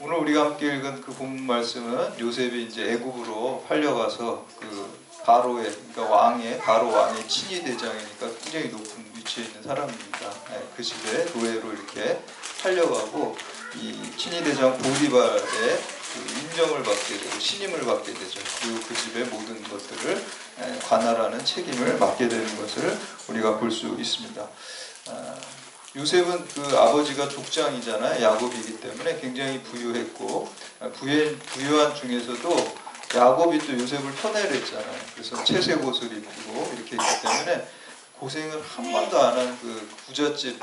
오늘 우리가 함께 읽은 그 본문 말씀은 요셉이 이제 애굽으로 팔려가서 그 바로의 그러니까 왕의 바로 왕의 친위 대장이니까 굉장히 높은 위치에 있는 사람입니다. 예, 그 집에 노예로 이렇게 팔려가고 이 친위 대장 보디발의 그 인정을 받게 되고 신임을 받게 되죠. 그리고 그 집의 모든 것들을 예, 관할하는 책임을 맡게 되는 것을 우리가 볼 수 있습니다. 아, 요셉은 그 아버지가 족장이잖아요. 야곱이기 때문에 굉장히 부유했고 아, 부유, 부유한 중에서도 야곱이 또 요셉을 편애를 했잖아요. 그래서 채색 옷을 입히고 이렇게 했기 때문에 고생을 한 번도 안 한 그 부잣집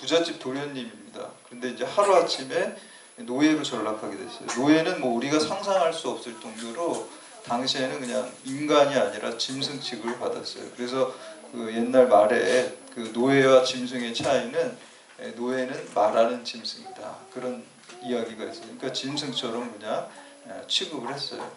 부잣집 도련님입니다. 근데 이제 하루 아침에 노예로 전락하게 됐어요. 노예는 뭐 우리가 상상할 수 없을 정도로 당시에는 그냥 인간이 아니라 짐승 취급을 받았어요. 그래서 그 옛날 말에 그 노예와 짐승의 차이는 에, 노예는 말하는 짐승이다 그런 이야기가 있어요. 그러니까 짐승처럼 그냥 에, 취급을 했어요.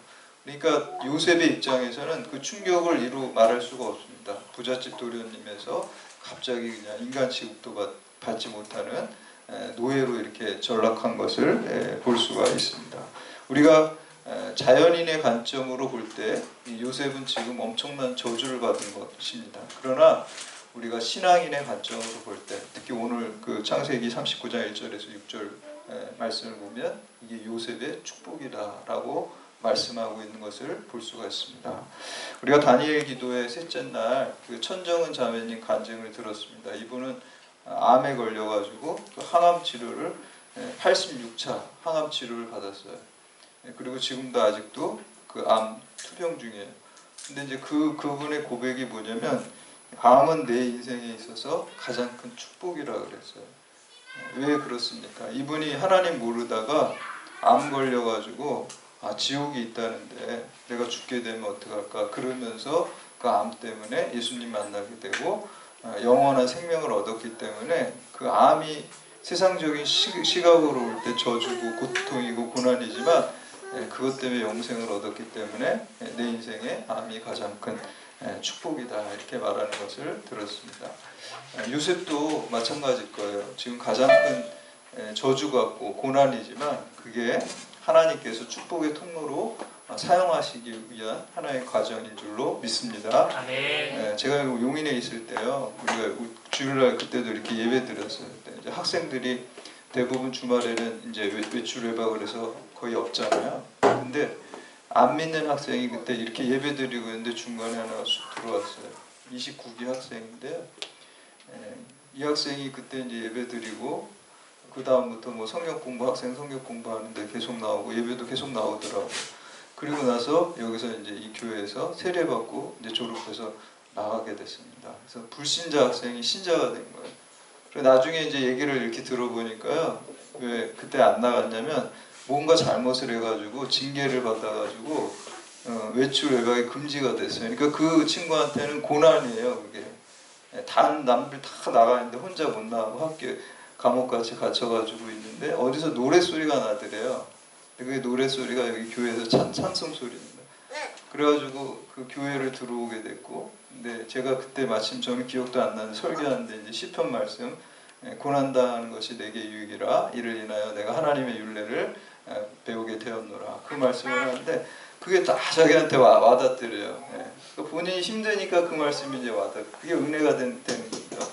그러니까 요셉의 입장에서는 그 충격을 이루 말할 수가 없습니다. 부잣집 도련님에서 갑자기 그냥 인간 취급도 받, 받지 못하는 에, 노예로 이렇게 전락한 것을 에, 볼 수가 있습니다. 우리가 에, 자연인의 관점으로 볼 때 요셉은 지금 엄청난 저주를 받은 것입니다. 그러나 우리가 신앙인의 관점으로 볼 때 특히 오늘 그 창세기 39장 1절에서 6절 에, 말씀을 보면 이게 요셉의 축복이다라고 말씀하고 있는 것을 볼 수가 있습니다. 우리가 다니엘 기도의 셋째 날 그 천정은 자매님 간증을 들었습니다. 이분은 암에 걸려가지고 그 항암 치료를 86차 항암 치료를 받았어요. 예, 그리고 지금도 아직도 그 암 투병 중이에요. 근데 이제 그 그분의 고백이 뭐냐면 암은 내 인생에 있어서 가장 큰 축복이라 그랬어요. 예, 왜 그렇습니까? 이분이 하나님 모르다가 암 걸려가지고 아 지옥이 있다는데 내가 죽게 되면 어떡할까 그러면서 그 암 때문에 예수님 만나게 되고 아, 영원한 생명을 얻었기 때문에 그 암이 세상적인 시, 시각으로 볼때 저주고 고통이고 고난이지만 예, 그것 때문에 영생을 얻었기 때문에 예, 내 인생에 암이 가장 큰 예, 축복이다 이렇게 말하는 것을 들었습니다. 예, 요셉도 마찬가지일 거예요. 지금 가장 큰 예, 저주 같고 고난이지만 그게 하나님께서 축복의 통로로 어, 사용하시기 위한 하나의 과정인 줄로 믿습니다. 예, 제가 용인에 있을 때요, 우리가 주일날 그때도 이렇게 예배 드렸어요. 이제 학생들이 대부분 주말에는 이제 외- 외출 외박을 해서 거의 없잖아요. 근데 안 믿는 학생이 그때 이렇게 예배 드리고 있는데 중간에 하나가 쑥 들어왔어요. 29기 학생인데요. 예, 이 학생이 그때 이제 예배 드리고 그 다음부터 뭐 성경 공부 학생 성경 공부하는데 계속 나오고 예배도 계속 나오더라고요. 그리고 나서 여기서 이제 이 교회에서 세례 받고 이제 졸업해서 나가게 됐습니다. 그래서 불신자 학생이 신자가 된 거예요. 그리고 나중에 이제 얘기를 이렇게 들어보니까요. 왜 그때 안 나갔냐면 뭔가 잘못을 해가지고 징계를 받아가지고 어, 외출 외박이 금지가 됐어요. 그러니까 그 친구한테는 고난이에요. 그게 예, 다른 남들 다 나가 있는데 혼자 못 나가고 학교 감옥같이 갇혀가지고 있는데 어디서 노래 소리가 나더래요. 근데 그 노래 소리가 여기 교회에서 찬, 찬송 소리입니다. 그래가지고 그 교회를 들어오게 됐고, 근데 제가 그때 마침 저는 기억도 안 나는데 설교하는데 이제 시편 말씀 예, 고난당하는 것이 내게 유익이라 이를 인하여 내가 하나님의 윤례를 예, 배우게 되었노라 그 말씀을 하는데 그게 다 자기한테 와, 와닿더래요. 예. 그 본인이 힘드니까 그 말씀이 이제 와닿. 그게 은혜가 된, 되는 거죠.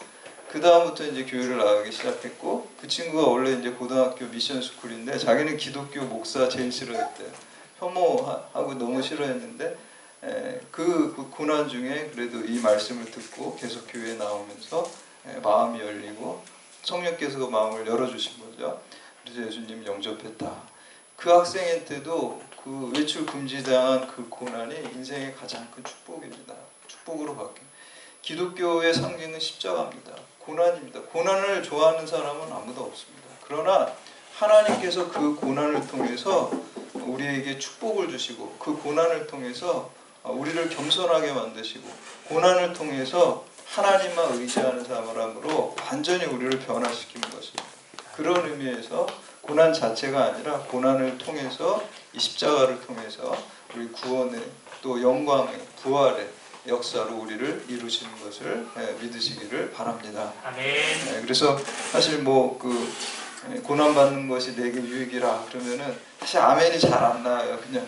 그 다음부터 이제 교회를 나가기 시작했고 그 친구가 원래 이제 고등학교 미션 스쿨인데 자기는 기독교 목사 제일 싫어했대요. 혐오하고 너무 싫어했는데 에, 그, 그 고난 중에 그래도 이 말씀을 듣고 계속 교회에 나오면서 에, 마음이 열리고 성령께서 그 마음을 열어주신 거죠. 그래서 예수님 영접했다. 그 학생한테도 그 외출 금지당한 그 고난이 인생의 가장 큰 축복입니다. 축복으로 바뀐. 기독교의 상징은 십자가입니다. 고난입니다. 고난을 좋아하는 사람은 아무도 없습니다. 그러나 하나님께서 그 고난을 통해서 우리에게 축복을 주시고 그 고난을 통해서 우리를 겸손하게 만드시고 고난을 통해서 하나님만 의지하는 사람으로 완전히 우리를 변화시키는 것입니다. 그런 의미에서 고난 자체가 아니라 고난을 통해서 이 십자가를 통해서 우리 구원의 또 영광의 부활의 역사로 우리를 이루시는 것을 예, 믿으시기를 바랍니다. 아멘. 네, 그래서 사실 뭐그 예, 고난 받는 것이 내게 유익이라 그러면은 사실 아멘이 잘 안 나와요. 그냥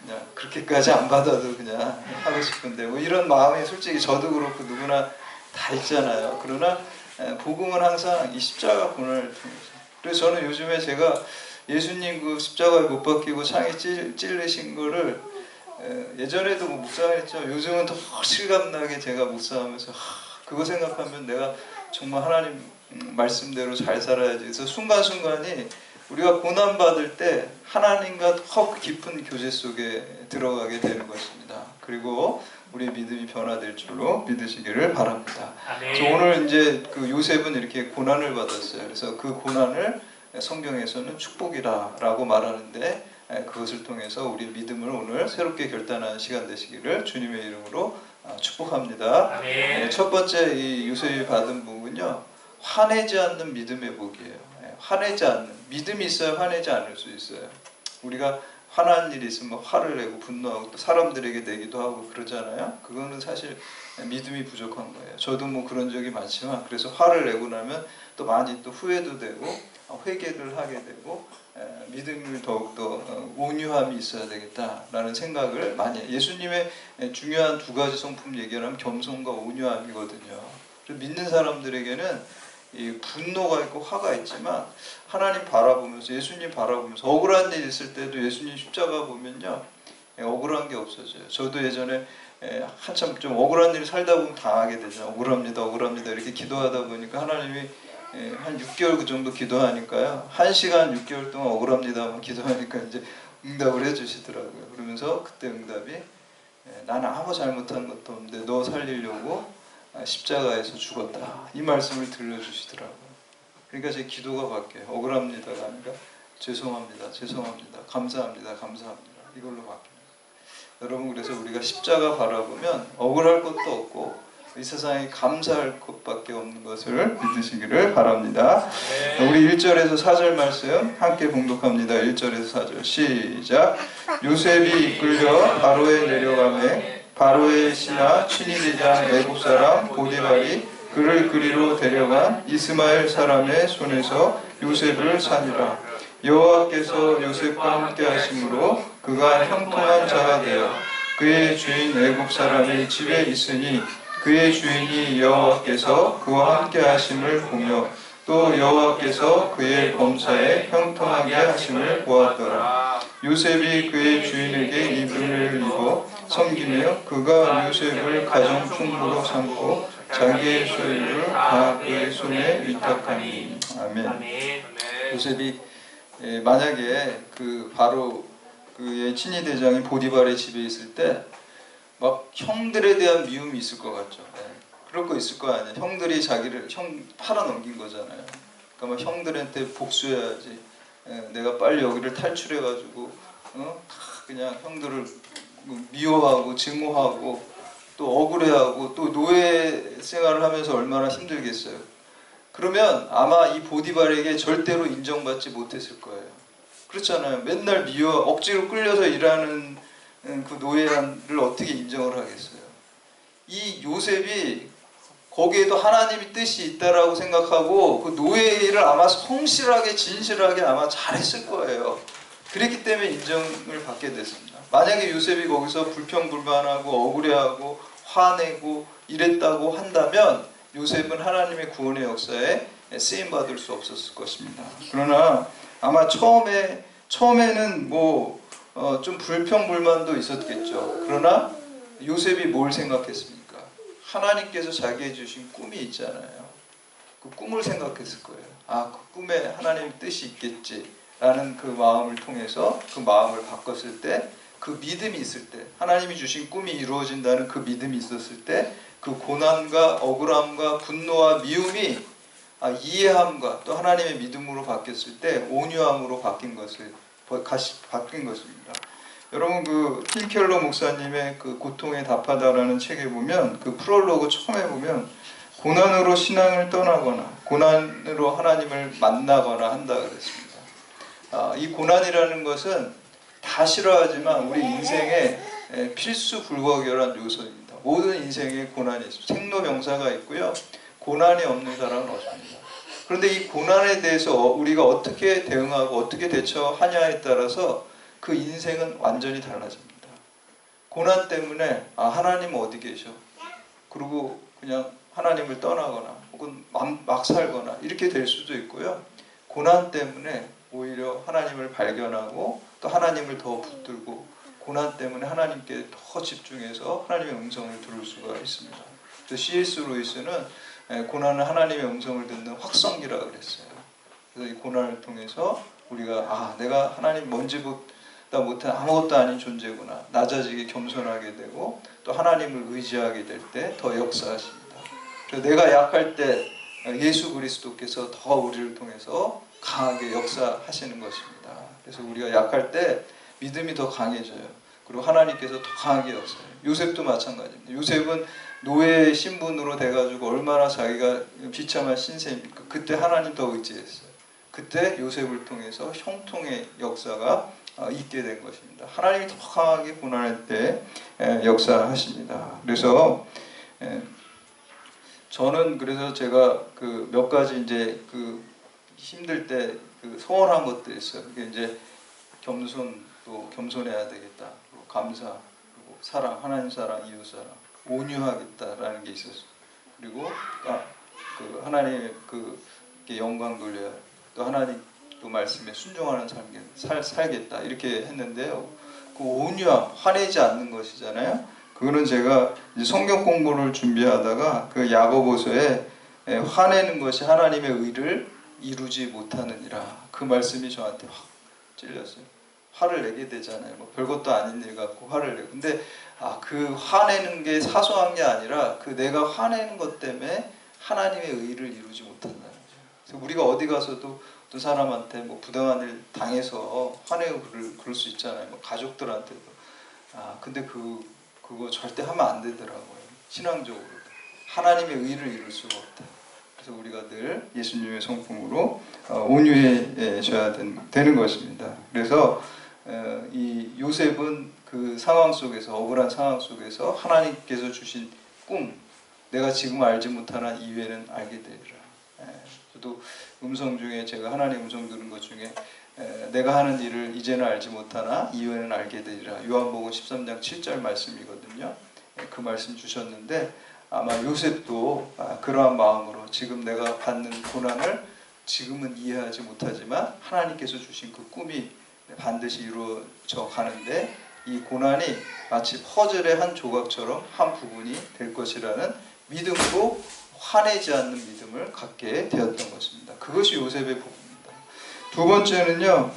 그냥 그렇게까지 안 받아도 그냥 하고 싶은데 뭐 이런 마음이 솔직히 저도 그렇고 누구나 다 있잖아요. 그러나 에, 복음은 항상 이 십자가 고난을 통해서. 그래서 저는 요즘에 제가 예수님 그 십자가에 못 박히고 창에 찔, 찔르신 거를 에, 예전에도 뭐 묵상했죠. 요즘은 더 실감나게 제가 묵상하면서 하, 그거 생각하면 내가 정말 하나님 음, 말씀대로 잘 살아야지. 그래서 순간순간이 우리가 고난 받을 때 하나님과 더 깊은 교제 속에 들어가게 되는 것입니다. 그리고 우리 믿음이 변화될 줄로 믿으시기를 바랍니다. 그래서. 오늘 이제 그 요셉은 이렇게 고난을 받았어요. 그래서 그 고난을 성경에서는 축복이라라고 말하는데 에, 그것을 통해서 우리 믿음을 오늘 새롭게 결단하는 시간 되시기를 주님의 이름으로 아, 축복합니다. 네, 아멘. 첫 번째 이 요셉이 받은 복은요 화내지 않는 믿음의 복이에요. 예, 화내지 않는 믿음이 있어야 화내지 않을 수 있어요. 우리가 화난 일이 있으면 화를 내고 분노하고 또 사람들에게 내기도 하고 그러잖아요. 그거는 사실 믿음이 부족한 거예요. 저도 뭐 그런 적이 많지만 그래서 화를 내고 나면 또 많이 또 후회도 되고 어, 회개를 하게 되고 에, 믿음을 더욱더 어, 온유함이 있어야 되겠다라는 생각을 많이 해요. 예수님의 에, 중요한 두 가지 성품 얘기하면 겸손과 온유함이거든요. 믿는 사람들에게는 이 분노가 있고 화가 있지만 하나님 바라보면서 예수님 바라보면서 억울한 일 있을 때도 예수님 십자가 보면요 예, 억울한 게 없어져요. 저도 예전에 예, 한참 좀 억울한 일 살다 보면 당하게 되죠. 억울합니다, 억울합니다 이렇게 기도하다 보니까 하나님이 예, 한 6개월 그 정도 기도하니까요. 한 시간 6개월 동안 억울합니다만 기도하니까 이제 응답을 해주시더라고요. 그러면서 그때 응답이 예, 나는 아무 잘못한 것도 없는데 너 살리려고 아, 십자가에서 죽었다. 이 말씀을 들려주시더라고요. 그러니까 제 기도가 바뀌어요. 억울합니다가 아니라 죄송합니다. 죄송합니다. 감사합니다. 감사합니다. 이걸로 바뀝니다. 여러분 그래서 우리가 십자가 바라보면 억울할 것도 없고 이 세상에 감사할 것밖에 없는 것을 믿으시기를 바랍니다. 아멘. 우리 1절에서 4절 말씀 함께 봉독합니다. 1절에서 4절 시작 요셉이 이끌려 바로에 내려가매 바로의 신하 친위대장 애국 사람 보디발이 그를 그리로 데려간 이스마엘 사람의 손에서 요셉을 산이라 여호와께서 요셉과 함께 하심으로 그가 형통한 자가 되어 그의 주인 애국 사람의 집에 있으니 그의 주인이 여호와께서 그와 함께 하심을 보며 또 여호와께서 그의 범사에 형통하게 하심을 보았더라. 요셉이 그의 주인에게 이불을 입어 섬기며 그가 요셉을 가정 충부로 삼고 자기의 소유를 다 그의 손에 위탁하니 아멘. 요셉이 예, 만약에 그 바로 그의 친위 대장이 보디발의 집에 있을 때 막 형들에 대한 미움이 있을 것 같죠. 예, 그럴 거 있을 거 아니에요. 형들이 자기를 형 팔아 넘긴 거잖아요. 그러니까 막 형들한테 복수해야지. 예, 내가 빨리 여기를 탈출해가지고 어? 다 그냥 형들을 뭐 미워하고 증오하고 또 억울해하고 또 노예 생활을 하면서 얼마나 힘들겠어요. 그러면 아마 이 보디발에게 절대로 인정받지 못했을 거예요. 그렇잖아요. 맨날 미워 억지로 끌려서 일하는 음, 그 노예를 어떻게 인정을 하겠어요? 이 요셉이 거기에도 하나님의 뜻이 있다라고 생각하고 그 노예를 아마 성실하게 진실하게 아마 잘했을 거예요. 그랬기 때문에 인정을 받게 됐습니다. 만약에 요셉이 거기서 불평불만하고 억울해하고 화내고 이랬다고 한다면 요셉은 하나님의 구원의 역사에 쓰임 받을 수 없었을 것입니다. 그러나 아마 처음에 처음에는 뭐좀 불평불만도 있었겠죠. 그러나 요셉이 뭘 생각했습니까? 하나님께서 자기에 주신 꿈이 있잖아요. 그 꿈을 생각했을 거예요. 아, 그 꿈에 하나님 뜻이 있겠지라는 그 마음을 통해서 그 마음을 바꿨을 때, 그 믿음이 있을 때, 하나님이 주신 꿈이 이루어진다는 그 믿음이 있었을 때, 그 고난과 억울함과 분노와 미움이 아, 이해함과 또 하나님의 믿음으로 바뀌었을 때 온유함으로 바뀐 것을 바뀐 것입니다. 여러분 그 힐켈러 목사님의 그 고통에 답하다라는 책에 보면 그 프롤로그 처음에 보면 고난으로 신앙을 떠나거나 고난으로 하나님을 만나거나 한다 그랬습니다. 아, 이 고난이라는 것은 다 싫어하지만 우리 인생의 에, 필수 불가결한 요소입니다. 모든 인생에 고난이 있습니다. 생로병사가 있고요. 고난이 없는 사람은 없습니다. 그런데 이 고난에 대해서 우리가 어떻게 대응하고 어떻게 대처하냐에 따라서 그 인생은 완전히 달라집니다. 고난 때문에 아 하나님 어디 계셔? 그리고 그냥 하나님을 떠나거나 혹은 막, 막 살거나 이렇게 될 수도 있고요. 고난 때문에 오히려 하나님을 발견하고 또 하나님을 더 붙들고 고난 때문에 하나님께 더 집중해서 하나님의 음성을 들을 수가 있습니다. 그래서 C.S. 루이스는 에, 고난은 하나님의 음성을 듣는 확성기라 그랬어요. 그래서 이 고난을 통해서 우리가 아 내가 하나님 먼지보다 못한 아무것도 아닌 존재구나 낮아지게 겸손하게 되고 또 하나님을 의지하게 될 때 더 역사하십니다. 그래서 내가 약할 때 예수 그리스도께서 더 우리를 통해서 강하게 역사하시는 것입니다. 그래서 우리가 약할 때 믿음이 더 강해져요. 그리고 하나님께서 더 강하게 역사해요. 요셉도 마찬가지입니다. 요셉은 노예의 신분으로 돼가지고 얼마나 자기가 비참한 신세입니까? 그때 하나님 더 의지했어요. 그때 요셉을 통해서 형통의 역사가 어, 있게 된 것입니다. 하나님이 더 강하게 고난할 때 에, 역사하십니다. 그래서 에, 저는 그래서 제가 그 몇 가지 이제 그 힘들 때 그 소원한 것들이 있어요. 그게 이제 겸손 또 겸손해야 되겠다. 그리고 감사 그리고 사랑 하나님 사랑 이웃 사랑 온유하겠다라는 게 있었어요. 그리고 아, 그 하나님 그 영광 돌려야 또 하나님 또 말씀에 순종하는 삶 살, 살겠다 이렇게 했는데요. 그 온유함 화내지 않는 것이잖아요. 그거는 제가 성경 공부를 준비하다가 그 야고보서에 에, 화내는 것이 하나님의 의를 이루지 못하느니라 그 말씀이 저한테 확 찔렸어요. 화를 내게 되잖아요. 뭐 별것도 아닌 일 같고 화를 내고 근데 아 그 화내는 게 사소한 게 아니라 그 내가 화내는 것 때문에 하나님의 의를 이루지 못한다는 거죠. 우리가 어디 가서도 어떤 사람한테 뭐 부당한 일 당해서 화내고 그럴, 그럴 수 있잖아요. 뭐 가족들한테도 아 근데 그 그거 절대 하면 안 되더라고요. 신앙적으로 하나님의 의를 이룰 수가 없다. 그래서 우리가 늘 예수님의 성품으로 어, 온유해져야 되는 것입니다. 그래서 어, 이 요셉은 그 상황 속에서 억울한 상황 속에서 하나님께서 주신 꿈 내가 지금 알지 못하는 이외에는 알게 되리라. 예, 저도 음성 중에 제가 하나님 음성 들은 것 중에 에, 내가 하는 일을 이제는 알지 못하나 이후에는 알게 되리라. 요한복음 13장 7절 말씀이거든요. 예, 그 말씀 주셨는데 아마 요셉도 아, 그러한 마음으로 지금 내가 받는 고난을 지금은 이해하지 못하지만 하나님께서 주신 그 꿈이 반드시 이루어져 가는데 이 고난이 마치 퍼즐의 한 조각처럼 한 부분이 될 것이라는 믿음으로 화내지 않는 믿음을 갖게 되었던 것입니다. 그것이 요셉의 복입니다. 두 번째는요.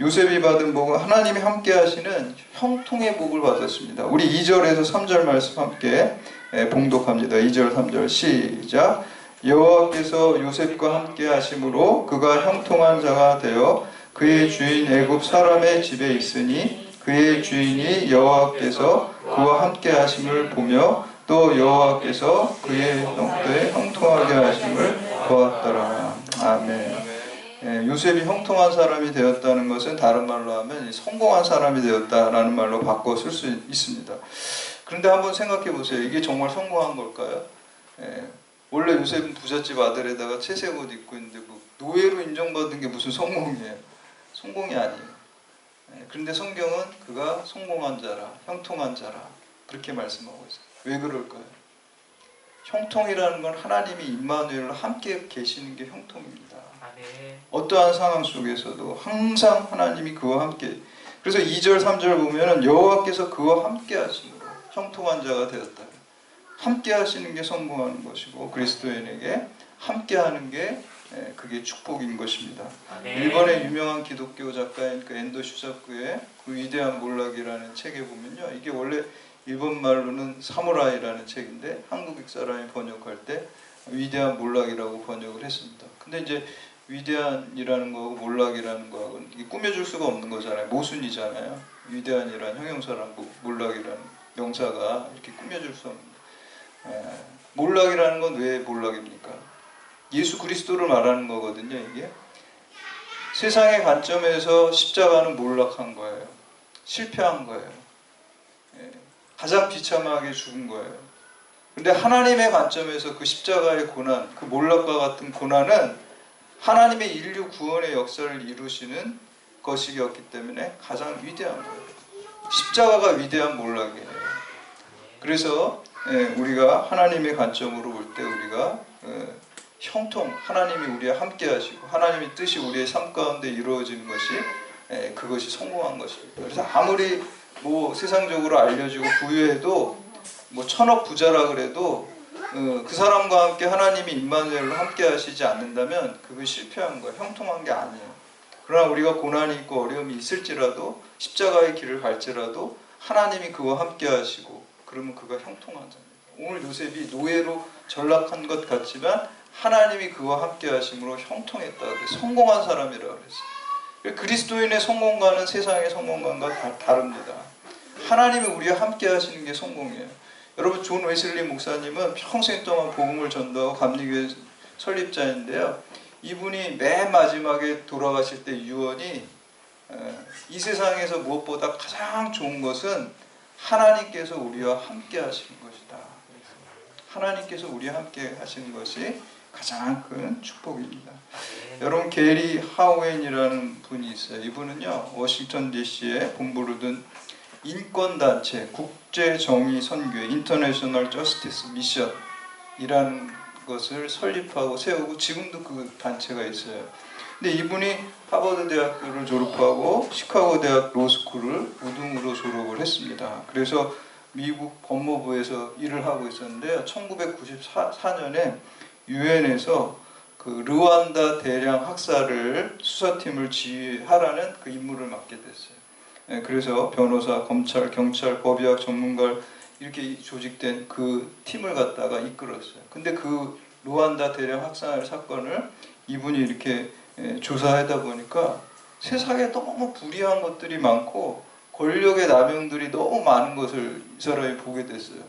요셉이 받은 복은 하나님이 함께 하시는 형통의 복을 받았습니다. 우리 2절에서 3절 말씀 함께 예, 봉독합니다. 2절 3절 시작 여호와께서 요셉과 함께 하심으로 그가 형통한 자가 되어 그의 주인 애굽 사람의 집에 있으니 그의 주인이 여호와께서 그와 함께 하심을 보며 또 여호와께서 그의 형도에 형통하게 하심을 보았더라. 아멘. 예, 요셉이 형통한 사람이 되었다는 것은 다른 말로 하면 성공한 사람이 되었다라는 말로 바꿔 쓸 수 있습니다. 그런데 한번 생각해 보세요. 이게 정말 성공한 걸까요? 예, 원래 요셉은 부잣집 아들에다가 채색 옷 입고 있는데 뭐 노예로 인정받은 게 무슨 성공이에요? 성공이 아니에요. 예, 그런데 성경은 그가 성공한 자라, 형통한 자라 그렇게 말씀하고 있어요. 왜 그럴까요? 형통이라는 건 하나님이 임마누엘과 함께 계시는 게 형통입니다. 아멘. 어떠한 상황 속에서도 항상 하나님이 그와 함께 그래서 2절 3절 보면은 여호와께서 그와 함께 하심으로 형통한 자가 되었다. 함께 하시는 게 성공하는 것이고 그리스도인에게 함께 하는 게 예, 그게 축복인 것입니다. 아멘. 일본의 유명한 기독교 작가인 그 엔도 슈사쿠의 그 위대한 몰락이라는 책에 보면요. 이게 원래 일본 말로는 사무라이라는 책인데 한국 사람이 번역할 때 위대한 몰락이라고 번역을 했습니다. 근데 이제 위대한이라는 거하고 몰락이라는 거하고는 꾸며줄 수가 없는 거잖아요. 모순이잖아요. 위대한이란 형용사랑 모- 몰락이라는 명사가 이렇게 꾸며줄 수 없는. 에, 몰락이라는 건 왜 몰락입니까? 예수 그리스도를 말하는 거거든요. 이게 세상의 관점에서 십자가는 몰락한 거예요. 실패한 거예요. 예, 가장 비참하게 죽은 거예요. 근데 하나님의 관점에서 그 십자가의 고난, 그 몰락과 같은 고난은 하나님의 인류 구원의 역사를 이루시는 것이었기 때문에 가장 위대한 거예요. 십자가가 위대한 몰락이에요. 그래서 예, 우리가 하나님의 관점으로 볼 때 우리가 예, 형통 하나님이 우리와 함께 하시고 하나님의 뜻이 우리의 삶 가운데 이루어지는 것이 예, 그것이 성공한 것입니다. 그래서 아무리 뭐 세상적으로 알려지고 부유해도 뭐 천억 부자라 그래도 어, 그 사람과 함께 하나님이 임마누엘로 함께 하시지 않는다면 그건 실패한 거예요. 형통한 게 아니에요. 그러나 우리가 고난이 있고 어려움이 있을지라도 십자가의 길을 갈지라도 하나님이 그와 함께 하시고 그러면 그가 형통한 자입니다. 오늘 요셉이 노예로 전락한 것 같지만 하나님이 그와 함께 하심으로 형통했다. 그래서 성공한 사람이라 그랬어요. 그리스도인의 성공과는 세상의 성공과는 다 다릅니다. 하나님이 우리와 함께 하시는 게 성공이에요. 여러분 존 웨슬리 목사님은 평생 동안 복음을 전도하고 감리교회 설립자인데요. 이분이 맨 마지막에 돌아가실 때 유언이 에, 이 세상에서 무엇보다 가장 좋은 것은 하나님께서 우리와 함께 하시는 것이다. 하나님께서 우리와 함께 하시는 것이 가장 큰 축복입니다. 여러분 게리 하우엔이라는 분이 있어요. 이분은요 워싱턴 D.C.에 본부를 둔 인권 단체 국제 정의 선교회 인터내셔널 저스티스 미션이라는 것을 설립하고 세우고 지금도 그 단체가 있어요. 근데 이분이 하버드 대학교를 졸업하고 시카고 대학 로스쿨을 우등으로 졸업을 했습니다. 그래서 미국 법무부에서 일을 하고 있었는데요. 1994년에 유엔에서 그 르완다 대량 학살을 수사팀을 지휘하라는 그 임무를 맡게 됐어요. 예, 그래서 변호사, 검찰, 경찰, 법의학 전문가 이렇게 조직된 그 팀을 갖다가 이끌었어요. 근데 그 루안다 대량 학살 사건을 이분이 이렇게 예, 조사하다 보니까 세상에 너무 불이한 것들이 많고 권력의 남용들이 너무 많은 것을 이 사람이 보게 됐어요.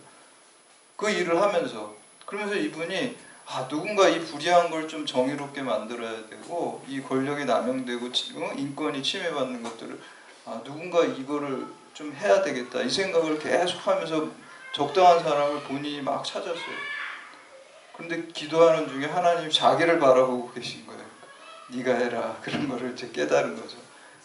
그 일을 하면서 그러면서 이분이 아 누군가 이 불이한 걸 좀 정의롭게 만들어야 되고 이 권력이 남용되고 지금 인권이 침해받는 것들을 아 누군가 이거를 좀 해야 되겠다 이 생각을 계속하면서 적당한 사람을 본인이 막 찾았어요. 그런데 기도하는 중에 하나님 자기를 바라보고 계신 거예요. 네가 해라 그런 거를 이제 깨달은 거죠.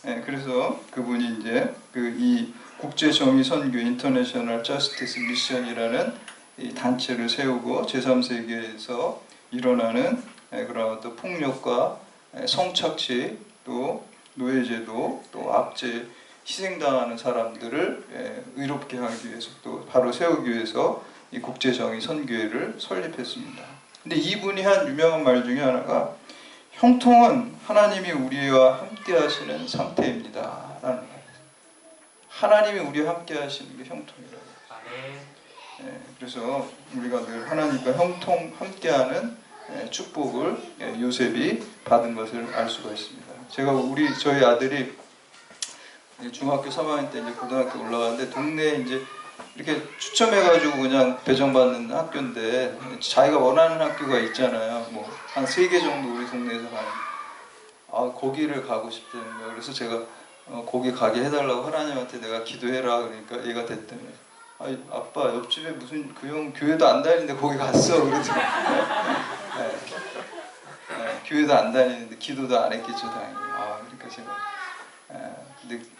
예, 그래서 그분이 이제 그 이 국제 정의 선교 인터내셔널 저스티스 미션이라는 이 단체를 세우고 제3세계에서 일어나는 예, 그런 또 폭력과 예, 성착취 또 노예제도 또 압제 희생당하는 사람들을 예, 의롭게 하기 위해서 또 바로 세우기 위해서 이 국제정의 선교회를 설립했습니다. 근데 이분이 한 유명한 말 중에 하나가 형통은 하나님이 우리와 함께 하시는 상태입니다. 라는. 하나님이 우리와 함께 하시는 게 형통이라고. 예, 그래서 우리가 늘 하나님과 형통 함께하는 예, 축복을 예, 요셉이 받은 것을 알 수가 있습니다. 제가 우리 저희 아들이 중학교 3학년 때 이제 고등학교 올라가는데 동네에 이제 이렇게 추첨해가지고 그냥 배정받는 학교인데 자기가 원하는 학교가 있잖아요. 뭐 한 세 개 정도 우리 동네에서 가는. 아 거기를 가고 싶다는 거예요. 그래서 제가 어, 거기 가게 해달라고 하나님한테 내가 기도해라 그러니까 얘가 됐더니 아 아빠 옆집에 무슨 그 형 교회도 안 다니는데 거기 갔어 그래서 네. 네, 교회도 안 다니는데 기도도 안 했겠죠 당연히. 아 그러니까 제가. 예,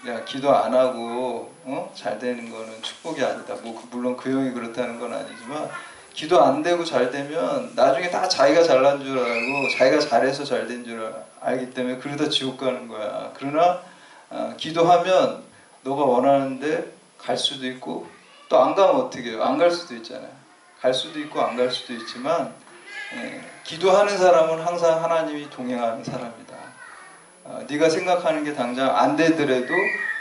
야 기도 안 하고 어? 잘 되는 거는 축복이 아니다. 뭐 그- 물론 그 형이 그렇다는 건 아니지만 기도 안 되고 잘 되면 나중에 다 자기가 잘난 줄 알고 자기가 잘해서 잘 된 줄 알기 때문에 그러다 지옥 가는 거야. 그러나 어, 기도하면 너가 원하는데 갈 수도 있고 또 안 가면 어떻게 해요? 안 갈 수도 있잖아요. 갈 수도 있고 안 갈 수도 있지만 예, 기도하는 사람은 항상 하나님이 동행하는 사람이다. 어, 네가 생각하는 게 당장 안 되더라도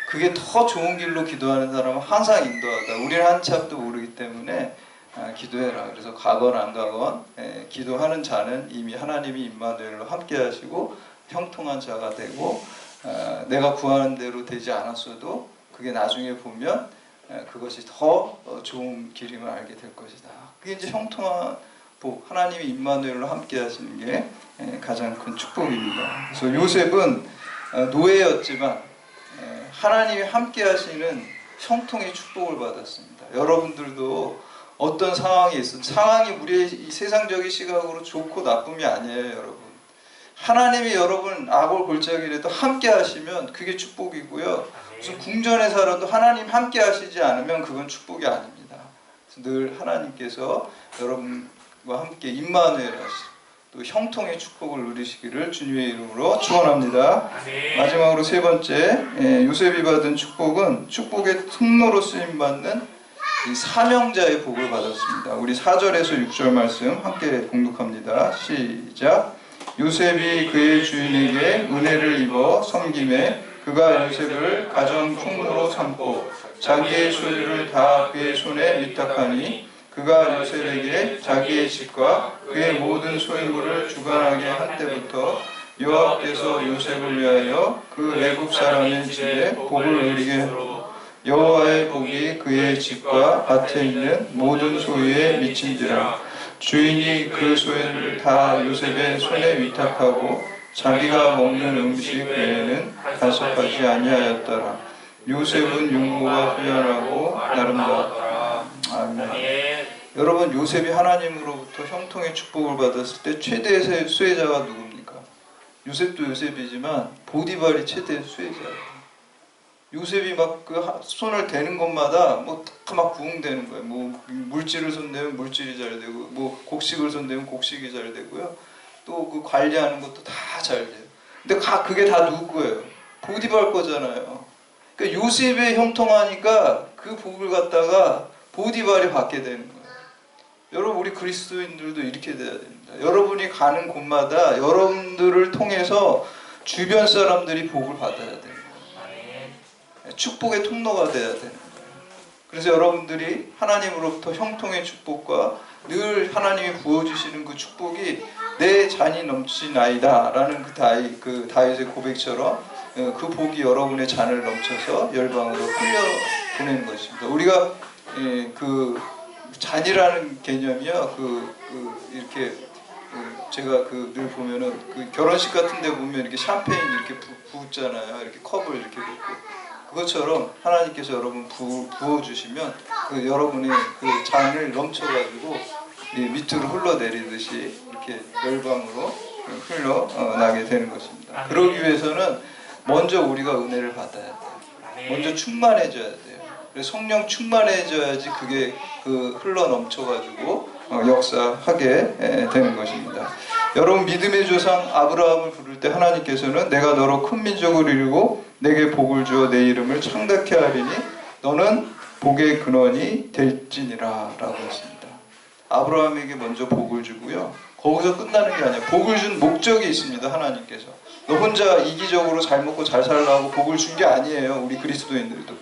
그게 더 좋은 길로 기도하는 사람은 항상 인도하다. 우리는 한참도 모르기 때문에 아, 기도해라. 그래서 가건 안 가건 예, 기도하는 자는 이미 하나님이 임마누엘로 함께하시고 형통한 자가 되고 어, 내가 구하는 대로 되지 않았어도 그게 나중에 보면 예, 그것이 더 어, 좋은 길임을 알게 될 것이다. 그게 이제 형통한 복, 하나님이 임마누엘로 함께 하시는 게 예, 가장 큰 축복입니다. 그래서 요셉은 어, 노예였지만 예, 하나님이 함께 하시는 형통의 축복을 받았습니다. 여러분들도 어떤 상황이 있어 상황이 우리의 이 세상적인 시각으로 좋고 나쁨이 아니에요, 여러분. 하나님이 여러분 악을 골짜기라도 함께 하시면 그게 축복이고요. 무슨 궁전에 살아도 하나님 함께 하시지 않으면 그건 축복이 아닙니다. 늘 하나님께서 여러분과 함께 임마누엘 하시 또 형통의 축복을 누리시기를 주님의 이름으로 축원합니다. 마지막으로 세 번째 예, 요셉이 받은 축복은 축복의 통로로 쓰임 받는 이 사명자의 복을 받았습니다. 우리 4절에서 6절 말씀 함께 공독합니다. 시작. 요셉이 그의 주인에게 은혜를 입어 섬김에 그가 요셉을 가정 총무로 삼고 자기의 소유를 다 그의 손에 위탁하니 그가 요셉에게 자기의 집과 그의 모든 소유물을 주관하게 한 때부터 여호와께서 요셉을 위하여 그 애굽 사람의 집에 복을 누리게 여호와의 복이 그의 집과 밭에 있는 모든 소유에 미친지라. 주인이 그 소유를 다 요셉의 손에 위탁하고 자기가 먹는 음식 외에는 간섭하지 아니하였더라. 요셉은 용모가 표현하고 아름다웠더라. 아멘 여러분 요셉이 하나님으로부터 형통의 축복을 받았을 때 최대의 수혜자가 누굽니까? 요셉도 요셉이지만 보디발이 최대 수혜자예요. 요셉이 막 그 손을 대는 것마다 뭐다막 부흥되는 거예요. 뭐 물질을 손대면 물질이 잘 되고 뭐 곡식을 손대면 곡식이 잘 되고요. 또 그 관리하는 것도 다 잘 돼요. 근데 가 그게 다 누구 거예요? 보디발 거잖아요. 그러니까 요셉의 형통하니까 그 복을 갖다가 보디발이 받게 되는 거예요. 여러분 우리 그리스도인들도 이렇게 돼야 됩니다. 여러분이 가는 곳마다 여러분들을 통해서 주변 사람들이 복을 받아야 돼요. 축복의 통로가 돼야 거예요. 그래서 여러분들이 하나님으로부터 형통의 축복과 늘 하나님이 부어주시는 그 축복이 내 잔이 넘치나이다 라는 그 다이 그 다윗의 고백처럼 어, 그 복이 여러분의 잔을 넘쳐서 열방으로 흘려 보내는 것입니다. 우리가 예, 그 잔이라는 개념이요. 그, 그 이렇게 그 제가 그 늘 보면은 그 결혼식 같은 데 보면 이렇게 샴페인 이렇게 부, 부었잖아요. 이렇게 컵을 이렇게 붓고 그것처럼 하나님께서 여러분 부, 부어 주시면 그 여러분의 그 잔을 넘쳐가지고 이 밑으로 흘러내리듯이 이렇게 열방으로 흘러 어, 나게 되는 것입니다. 그러기 위해서는 먼저 우리가 은혜를 받아야 돼요. 먼저 충만해져야 돼요. 그래서 성령 충만해져야지 그게 그 흘러 넘쳐가지고 어, 역사하게 에, 되는 것입니다. 여러분 믿음의 조상 아브라함을 부를 때 하나님께서는 내가 너로 큰 민족을 이루고 내게 복을 주어 내 이름을 창답케 하리니 너는 복의 근원이 될지니라라고 했습니다. 아브라함에게 먼저 복을 주고요. 거기서 끝나는 게 아니에요. 복을 준 목적이 있습니다. 하나님께서. 너 혼자 이기적으로 잘 먹고 잘 살라고 복을 준 게 아니에요. 우리 그리스도인들도.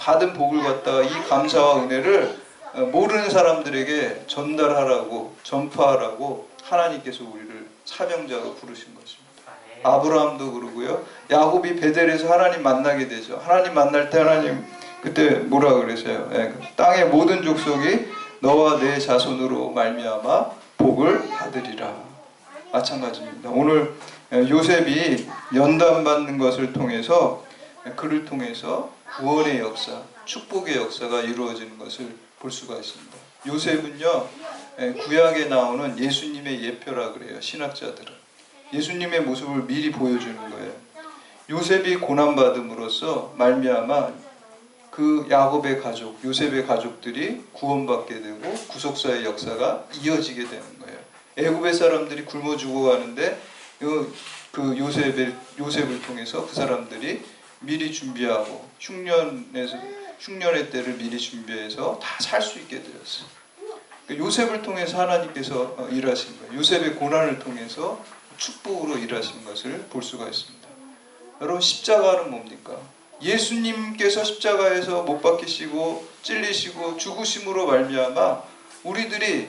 받은 복을 갖다가 이 감사와 은혜를 어, 모르는 사람들에게 전달하라고 전파하라고 하나님께서 우리를 사명자로 부르신 것입니다. 아브라함도 그러고요. 야곱이 베델에서 하나님 만나게 되죠. 하나님 만날 때 하나님 그때 뭐라 그러세요? 예, 그 땅의 모든 족속이 너와 내 자손으로 말미암아 복을 받으리라. 마찬가지입니다. 오늘 예, 요셉이 연단 받는 것을 통해서 예, 그를 통해서 구원의 역사, 축복의 역사가 이루어지는 것을 볼 수가 있습니다. 요셉은요 예, 구약에 나오는 예수님의 예표라 그래요 신학자들은 예수님의 모습을 미리 보여주는 거예요. 요셉이 고난 받음으로써 말미암아 그 야곱의 가족, 요셉의 가족들이 구원받게 되고 구속사의 역사가 이어지게 되는 거예요. 애굽의 사람들이 굶어 죽어가는데 그 요셉의 요셉을 통해서 그 사람들이 미리 준비하고 흉년에서 흉년의 때를 미리 준비해서 다 살 수 있게 되었어요. 그러니까 요셉을 통해서 하나님께서 어, 일하신 거예요. 요셉의 고난을 통해서 축복으로 일하신 것을 볼 수가 있습니다. 여러분 십자가는 뭡니까? 예수님께서 십자가에서 못 박히시고 찔리시고 죽으심으로 말미암아 우리들이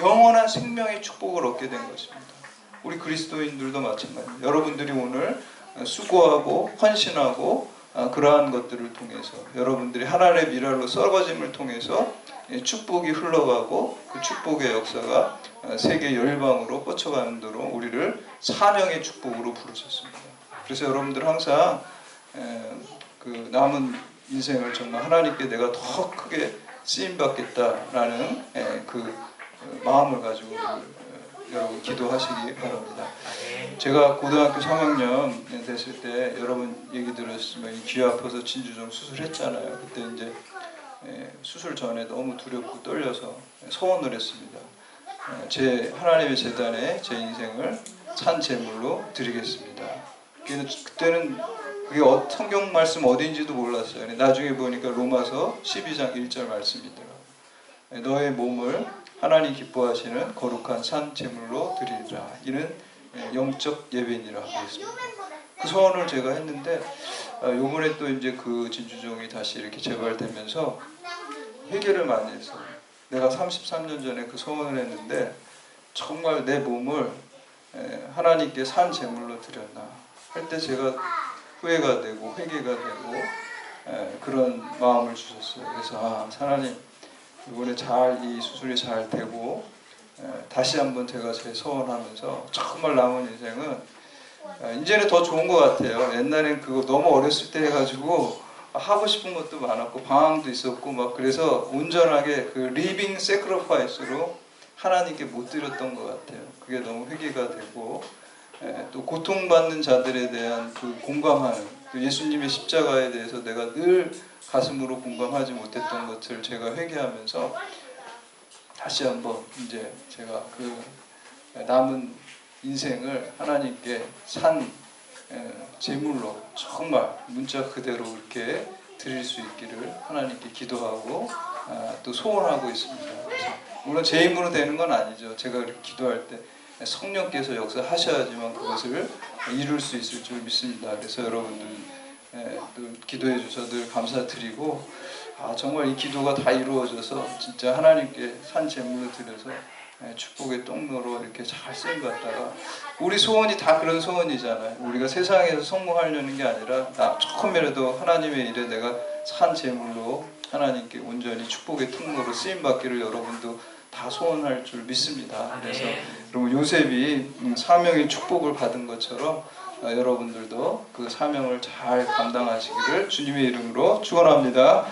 영원한 생명의 축복을 얻게 된 것입니다. 우리 그리스도인들도 마찬가지입니다. 여러분들이 오늘 수고하고 헌신하고 아, 그러한 것들을 통해서 여러분들이 하나님의 미랄로 썩어짐을 통해서 축복이 흘러가고 그 축복의 역사가 아, 세계 열방으로 뻗쳐가는 대로 우리를 사명의 축복으로 부르셨습니다. 그래서 여러분들 항상 그 남은 인생을 정말 하나님께 내가 더 크게 쓰임 받겠다라는 그 어, 마음을 가지고 여러분 기도하시기 바랍니다. 제가 고등학교 3학년 됐을 때 여러분 얘기 이귀 아파서 진주종 수술했잖아요. 그때 이제 예, 수술 전에 너무 두렵고 떨려서 소원을 했습니다. 예, 제 하나님의 재단에 제 인생을 산 제물로 드리겠습니다. 그때는 그게 어- 성경 말씀 어디인지도 몰랐어요. 나중에 보니까 로마서 12장 1절 말씀이더라고요. 예, 너의 몸을 하나님 기뻐하시는 거룩한 산 제물로 드리리라. 이는 예, 영적 예배니라 하겠습니다. 그 소원을 제가 했는데 아, 요번에 또 이제 그 진주종이 다시 이렇게 재발되면서 회개를 많이 했어요. 내가 33년 전에 그 소원을 했는데 정말 내 몸을 에, 하나님께 산 제물로 드렸나 할 때 제가 후회가 되고 회개가 되고 에, 그런 마음을 주셨어요. 그래서 아 하나님 이번에 잘 이 수술이 잘 되고 에, 다시 한번 제가 제 소원하면서 정말 남은 인생은 아, 이제는 더 좋은 것 같아요. 옛날엔 그거 너무 어렸을 때 해가지고 하고 싶은 것도 많았고 방황도 있었고 막 그래서 온전하게 그 리빙 세크로파이스로 하나님께 못 드렸던 것 같아요. 그게 너무 회개가 되고 에, 또 고통받는 자들에 대한 그 공감하는 또 예수님의 십자가에 대해서 내가 늘 가슴으로 공감하지 못했던 것을 제가 회개하면서 다시 한번 이제 제가 그 남은 인생을 하나님께 산 에, 제물로 정말 문자 그대로 이렇게 드릴 수 있기를 하나님께 기도하고 아, 또 소원하고 있습니다. 물론 제 힘으로 되는 건 아니죠. 제가 이렇게 기도할 때 성령께서 역사하셔야지만 그것을 이룰 수 있을 줄 믿습니다. 그래서 여러분들 에, 또 기도해 주셔서 늘 감사드리고 아 정말 이 기도가 다 이루어져서 진짜 하나님께 산 제물로 드려서 예, 축복의 통로로 이렇게 잘 쓰임 받다가 우리 소원이 다 그런 소원이잖아요. 우리가 세상에서 성공하려는 게 아니라 나 조금이라도 하나님의 일에 내가 산 제물로 하나님께 온전히 축복의 통로로 쓰임 받기를 여러분도 다 소원할 줄 믿습니다. 그래서. 여러분 요셉이 음, 사명의 축복을 받은 것처럼 어, 여러분들도 그 사명을 잘 감당하시기를 주님의 이름으로 축원합니다.